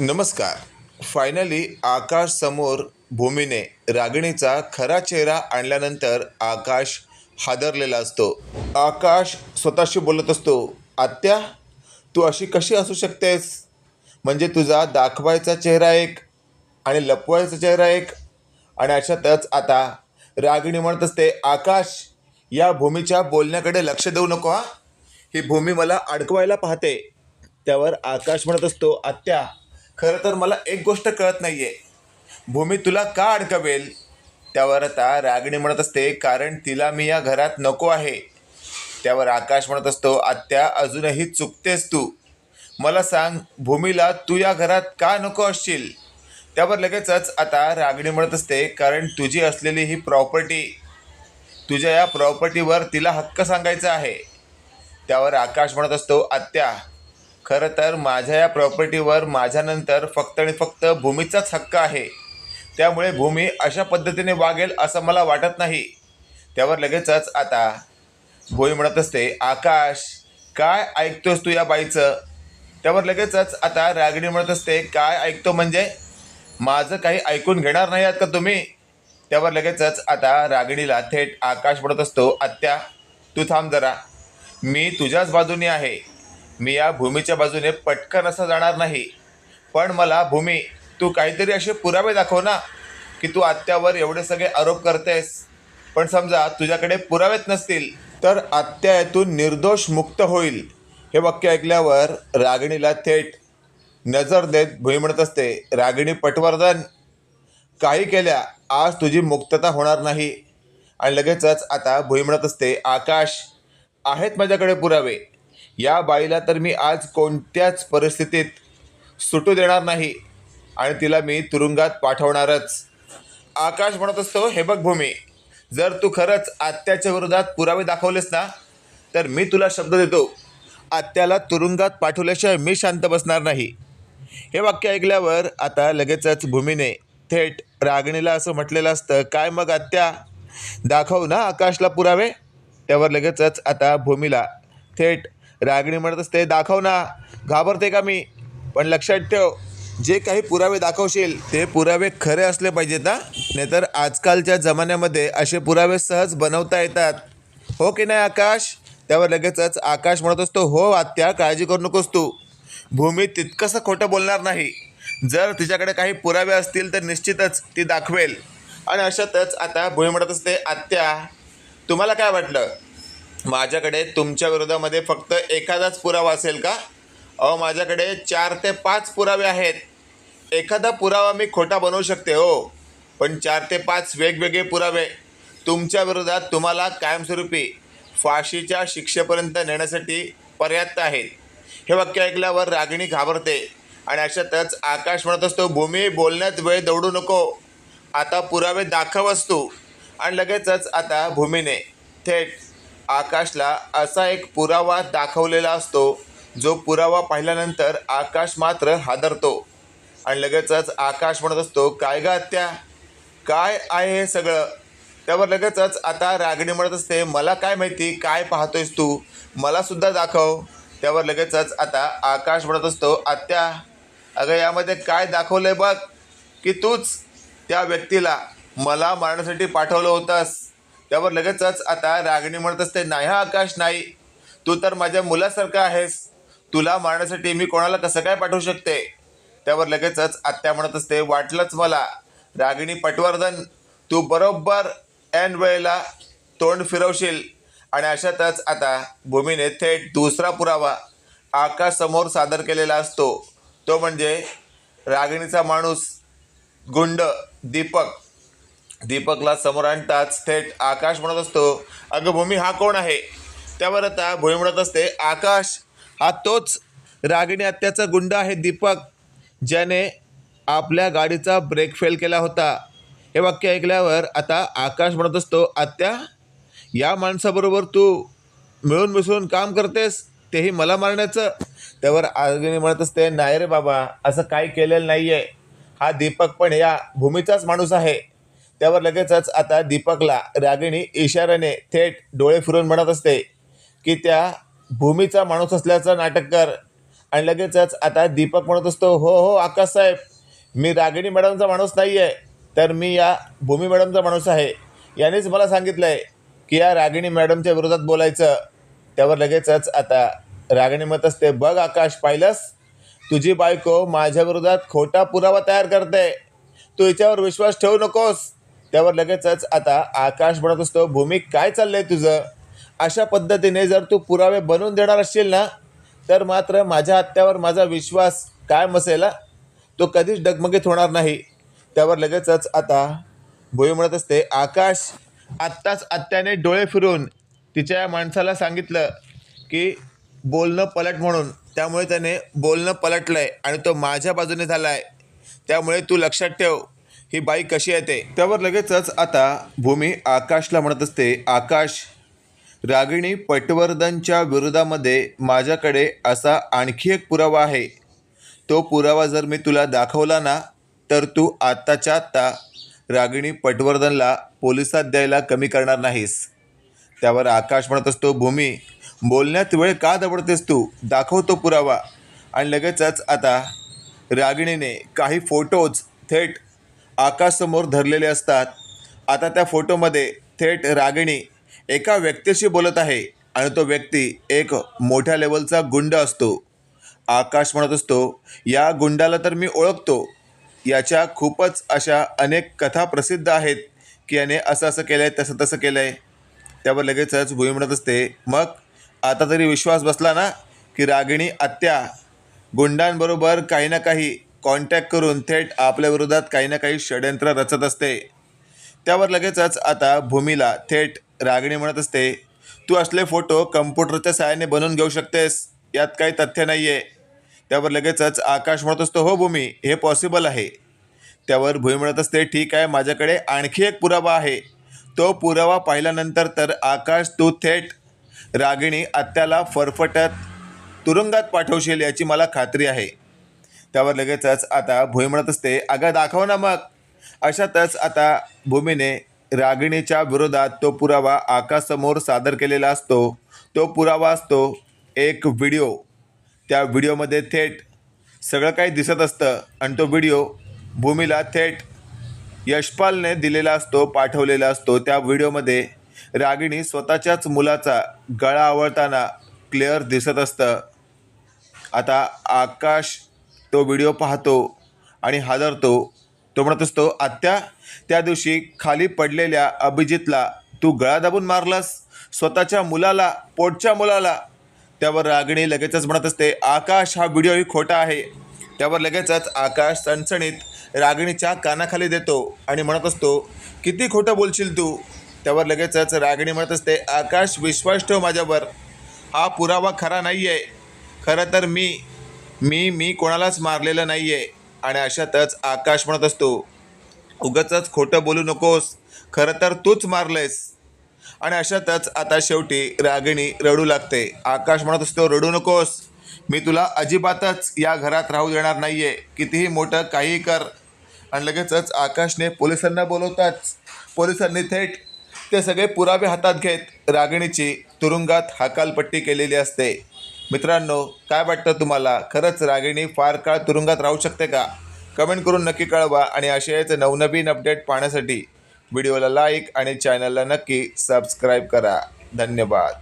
नमस्कार. फायनली आकाश समोर भूमीने रागिणीचा खरा चेहरा आणल्यानंतर आकाश हादरलेला असतो. आकाश स्वतःशी बोलत असतो आत्या तू अशी कशी असू शकतेस? म्हणजे तुझा दाखवायचा चेहरा एक आणि लपवायचा चेहरा एक. आणि अशातच आता रागिणी म्हणत असते आकाश या भूमीच्या बोलण्याकडे लक्ष देऊ नको हा. ही भूमी मला अडकवायला पाहते. त्यावर आकाश म्हणत असतो आत्या खरं तर मला एक गोष्ट कळत नाही आहे भूमी तुला का अडकवेल? त्यावर आता रागिणी म्हणत असते कारण तिला मी या घरात नको आहे. त्यावर आकाश म्हणत असतो आत्या अजूनही चुकतेस तू. मला सांग भूमीला तू या घरात का नको असशील? त्यावर लगेचच आता रागणी म्हणत असते कारण तुझी असलेली ही प्रॉपर्टी तुझ्या या प्रॉपर्टीवर तिला हक्क सांगायचा आहे. त्यावर आकाश म्हणत असतो आत्या खरं तर माझ्या या प्रॉपर्टीवर माझ्यानंतर फक्त आणि फक्त भूमीचाच हक्क आहे. त्यामुळे भूमी अशा पद्धतीने वागेल असं मला वाटत नाही. त्यावर लगेचच आता भूमी म्हणत असते आकाश काय ऐकतोस तू या बाईचं? त्यावर लगेचच आता रागिणी म्हणत असते काय ऐकतो म्हणजे? माझं काही ऐकून घेणार नाही आहात का तुम्ही? त्यावर लगेचच आता रागिणीला थेट आकाश म्हणत असतो आत्या तू थांब जरा. मी तुझ्याच बाजूने आहे. मी या भूमीच्या बाजूने पटकन असं जाणार नाही. पण मला भूमी तू काहीतरी असे पुरावे दाखव ना की तू आत्यावर एवढे सगळे आरोप करतेस. पण समजा तुझ्याकडे पुरावेच नसतील तर आत्या यातून निर्दोष मुक्त होईल. हे वाक्य ऐकल्यावर रागिणीला थेट नजर देत भुई म्हणत असते रागिणी पटवर्धन काही केल्या आज तुझी मुक्तता होणार नाही. आणि लगेचच आता भुई म्हणत असते आकाश आहेत माझ्याकडे पुरावे. या बाईला तर मी आज कोणत्याच परिस्थितीत सुटू देणार नाही. आणि तिला मी तुरुंगात पाठवणारच. आकाश म्हणत असतो हे बघ भूमी जर तू खरंच आत्याच्या विरोधात पुरावे दाखवलेस ना तर मी तुला शब्द देतो. आत्याला तुरुंगात पाठवल्याशिवाय मी शांत बसणार नाही. हे वाक्य ऐकल्यावर आता लगेचच भूमीने थेट रागिणीला असं म्हटलेलं असतं काय मग आत्या? दाखव ना आकाशला पुरावे. त्यावर लगेचच आता भूमीला थेट रागिणी म्हणत असते दाखव ना घाबरते का मी? पण लक्षात ठेव जे काही पुरावे दाखवशील ते पुरावे खरे असले पाहिजेत ना. नाहीतर आजकालच्या जमान्यामध्ये असे पुरावे सहज बनवता येतात. हो की नाही आकाश? त्यावर लगेचच आकाश म्हणत असतो हो आत्या काळजी करू नकोस तू. भूमी तितकंसं खोटं बोलणार नाही. जर तिच्याकडे काही पुरावे असतील तर निश्चितच ती दाखवेल. आणि अशातच आता भूमी म्हणत असते आत्या तुम्हाला काय वाटलं? माझ्याकडे तुमच्या विरोधामध्ये फक्त एखादाच पुरावा असेल का? अहो माझ्याकडे चार ते पाच पुरावे आहेत. एखादा पुरावा मी खोटा बनवू शकते हो. पण चार ते पाच वेगवेगळे पुरावे तुमच्या विरोधात तुम्हाला कायमस्वरूपी फाशीच्या शिक्षेपर्यंत नेण्यासाठी पर्याप्त आहेत. हे वाक्य ऐकल्यावर रागिणी घाबरते आणि अशातच आकाश म्हणत असतो भूमी बोलण्यात वेळ दौडू नको. आता पुरावे दाखव तू आणि लगेचच आता भूमीने थेट आकाशला असा एक पुरावा दाखवलेला असतो जो पुरावा पाहिल्यानंतर आकाश मात्र हादरतो. आणि लगेचच आकाश म्हणत असतो काय गा त्या काय आहे हे सगळं? त्यावर लगेचच आता रागिणी म्हणत असते मला काय माहिती? काय पाहतोयस तू? मलासुद्धा दाखव. त्यावर लगेचच आता आकाश म्हणत असतो आत्या अगं यामध्ये काय दाखवलं आहे बघ की तूच त्या व्यक्तीला मला मारण्यासाठी पाठवलं होतंस. त्यावर लगेचच आता रागिणी म्हणत असते नाही हा आकाश नाही. तू तर माझ्या मुलासारखा आहेस. तुला मारण्यासाठी मी कोणाला कसं काय पाठवू शकते? त्यावर लगेचच आत्या म्हणत असते वाटलंच मला. रागिणी पटवर्धन तू बरोबर ऐन वेळेला तोंड फिरवशील. आणि अशातच आता भूमीने थेट दुसरा पुरावा आकाशसमोर सादर केलेला असतो. तो म्हणजे रागिणीचा माणूस गुंड दीपक. दीपकला समोर आणताच थेट आकाश म्हणत असतो अगं भूमी हा कोण आहे? त्यावर आता भूमी म्हणत असते आकाश हा तोच रागिणी आत्याचा गुंड आहे दीपक ज्याने आपल्या गाडीचा ब्रेक फेल केला होता. हे वाक्य ऐकल्यावर आता आकाश म्हणत असतो आत्या या माणसाबरोबर तू मिळून मिसळून काम करतेस तेही मला मारण्याचं. त्यावर रागिणी म्हणत असते नाही रे बाबा असं काही केलेलं नाही आहे हा दीपक पण या भूमीचाच माणूस आहे. त्यावर लगेचच आता दीपकला रागिणी इशाऱ्याने थेट डोळे फिरून म्हणत असते की त्या भूमीचा माणूस असल्याचं नाटक कर. आणि लगेचच आता दीपक म्हणत असतो हो हो आकाश साहेब मी रागिणी मॅडमचा माणूस नाही आहे तर मी या भूमी मॅडमचा माणूस आहे. यानेच मला सांगितलं आहे की या रागिणी मॅडमच्या विरोधात बोलायचं. त्यावर लगेचच आता रागिणी म्हणत असते बघ आकाश पाहिलंस? तुझी बायको माझ्या विरोधात खोटा पुरावा तयार करते. तू हिच्यावर विश्वास ठेवू नकोस. त्यावर लगेचच आता आकाश म्हणत असतो भूमी काय चाललंय तुझं? अशा पद्धतीने जर तू पुरावे बनवून देणार असशील ना तर मात्र माझ्या हत्यावर माझा विश्वास काय असेल तो कधीच डगमगीत होणार नाही. त्यावर लगेचच आता भोई म्हणत असते आकाश आत्ताच आत्याने डोळे फिरून तिच्या या माणसाला सांगितलं की बोलणं पलट म्हणून. त्यामुळे त्याने बोलणं पलटलं आहे आणि तो माझ्या बाजूने झाला आहे त्यामुळे तू लक्षात ठेव ही बाई कशी येते त्यावर लगेचच आता भूमी आकाशला म्हणत असते आकाश रागिणी पटवर्धनच्या विरोधामध्ये माझ्याकडे असा आणखी एक पुरावा आहे. तो पुरावा जर मी तुला दाखवला ना तर तू आत्ताच्या आत्ता रागिणी पटवर्धनला पोलिसात द्यायला कमी करणार नाहीस. त्यावर आकाश म्हणत असतो भूमी बोलण्यात वेळ का दबडतेस तू? दाखव तो पुरावा. आणि लगेचच आता रागिणीने काही फोटोज थेट आकाशसमोर धरलेले असतात. आता त्या फोटोमध्ये थेट रागिणी एका व्यक्तीशी बोलत आहे आणि तो व्यक्ती एक मोठ्या लेवलचा गुंड असतो. आकाश म्हणत असतो या गुंडाला तर मी ओळखतो. याच्या खूपच अशा अनेक कथा प्रसिद्ध आहेत की याने असं असं केलं आहे तसं तसं केलं आहे त्यावर लगेचच भुई म्हणत असते मग आता तरी विश्वास बसला ना की रागिणी आत्या गुंडांबरोबर काही ना काही कॉन्टॅक्ट करून थेट आपल्या विरोधात काही ना काही षडयंत्र रचत असते. त्यावर लगेचच आता भूमीला थेट रागिणी म्हणत असते. तू असले फोटो कम्प्युटरच्या सहाय्याने बनवून घेऊ शकतेस. यात काही तथ्य नाही आहे त्यावर लगेचच आकाश म्हणत असतो हो भूमी हे पॉसिबल आहे. त्यावर भूमी म्हणत असते ठीक आहे माझ्याकडे आणखी एक पुरावा आहे. तो पुरावा पाहिल्यानंतर तर आकाश तू थेट रागिणी आत्याला फरफटत तुरुंगात पाठवशील याची मला खात्री आहे. त्यावर लगेचच आता भूमी म्हणत असते अगं दाखव ना मग. अशातच आता भूमीने रागिणीच्या विरोधात तो पुरावा आकाशसमोर सादर केलेला असतो. तो पुरावा असतो एक व्हिडिओ. त्या व्हिडिओमध्ये थेट सगळं काही दिसत असतं आणि तो व्हिडिओ भूमीला थेट यशपालने दिलेला असतो पाठवलेला असतो. त्या व्हिडिओमध्ये रागिणी स्वतःच्याच मुलाचा गळा आवळताना क्लिअर दिसत असतं. आता आकाश तो व्हिडिओ पाहतो आणि हादरतो. तो म्हणत असतो आत्या त्या दिवशी खाली पडलेल्या अभिजितला तू गळा दाबून मारलास? स्वतःच्या मुलाला पोटच्या मुलाला? त्यावर रागिणी लगेचच म्हणत असते आकाश हा व्हिडिओही खोटा आहे. त्यावर लगेचच आकाश सणसणीत रागिणीच्या कानाखाली देतो आणि म्हणत असतो किती खोटं बोलशील तू? त्यावर लगेचच रागिणी म्हणत असते आकाश विश्वास ठेव माझ्यावर. हा पुरावा खरा नाही आहे खरं तर मी मी मी कोणालाच मारलेलं नाही आहे आणि अशातच आकाश म्हणत असतो उगाचच खोटं बोलू नकोस खरं तर तूच मारलेस आणि अशातच आता शेवटी रागिणी रडू लागते. आकाश म्हणत असतो रडू नकोस मी तुला अजिबातच या घरात राहू देणार नाही आहे कितीही मोठं काहीही कर. आणि लगेचच आकाशने पोलिसांना बोलवताच पोलिसांनी थेट ते सगळे पुरावे हातात घेत रागिणीची तुरुंगात हकालपट्टी केलेली असते. मित्रांनो काय वाटतं तुम्हाला? खरंच रागिणी फार काळ तुरुंगात राहू शकते का? कमेंट करून नक्की कळवा आणि आशयाचे नवनवीन अपडेट पाहण्यासाठी. व्हिडिओला लाईक आणि चॅनलला नक्की सबस्क्राईब करा. धन्यवाद.